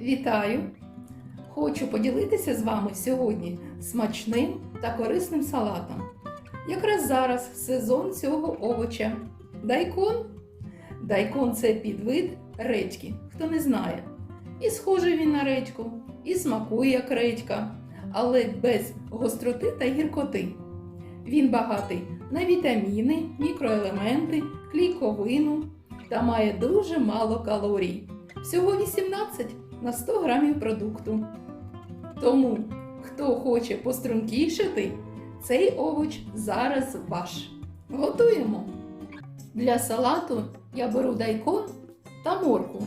Вітаю! Хочу поділитися з вами сьогодні смачним та корисним салатом. Якраз зараз сезон цього овоча. Дайкон. Дайкон це підвид редьки, хто не знає. І схожий він на редьку, і смакує як редька, але без гостроти та гіркоти. Він багатий на вітаміни, мікроелементи, клійковину та має дуже мало калорій. Всього 18 на 100 грамів продукту. Тому, хто хоче пострункішати, цей овоч зараз ваш. Готуємо. Для салату я беру дайкон та моркву.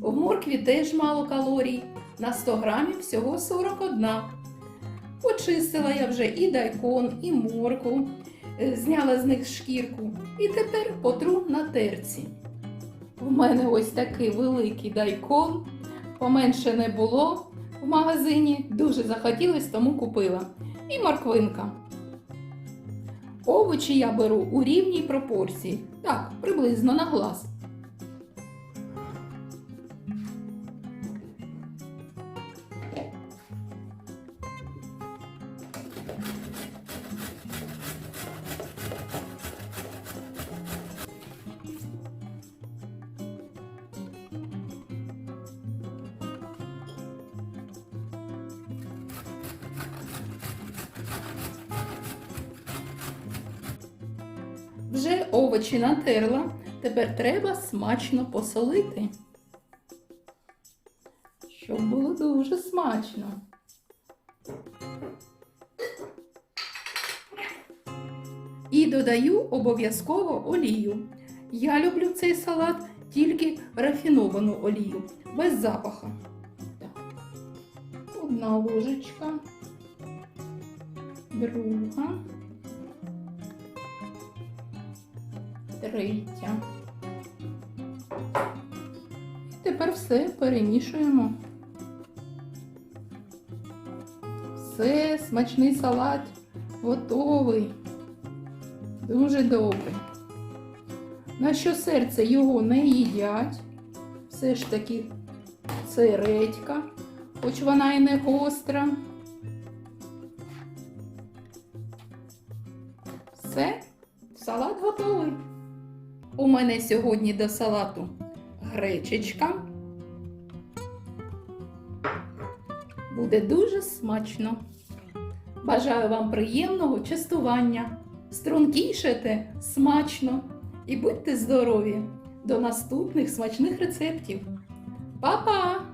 В моркві теж мало калорій, на 100 грамів всього 41. Почистила я вже і дайкон, і моркву, е, зняла з них шкірку і тепер потру на терці. В мене ось такий великий дайкон, поменше не було в магазині, дуже захотілось, тому купила. І морквинка. Овочі я беру у рівній пропорції, так, приблизно на глаз. Вже овочі натерла, тепер треба смачно посолити. Щоб було дуже смачно. І додаю обов'язково олію. Я люблю цей салат тільки рафіновану олію, без запаха. Одна ложечка, друга. Третя. І тепер все перемішуємо. Все, смачний салат готовий. Дуже добрий. На що серце його не їдять. Все ж таки це редька, хоч вона і не гостра. Все, салат готовий. У мене сьогодні до салату гречечка. Буде дуже смачно. Бажаю вам приємного частування. Стрункішайте смачно і будьте здорові! До наступних смачних рецептів. Па-па!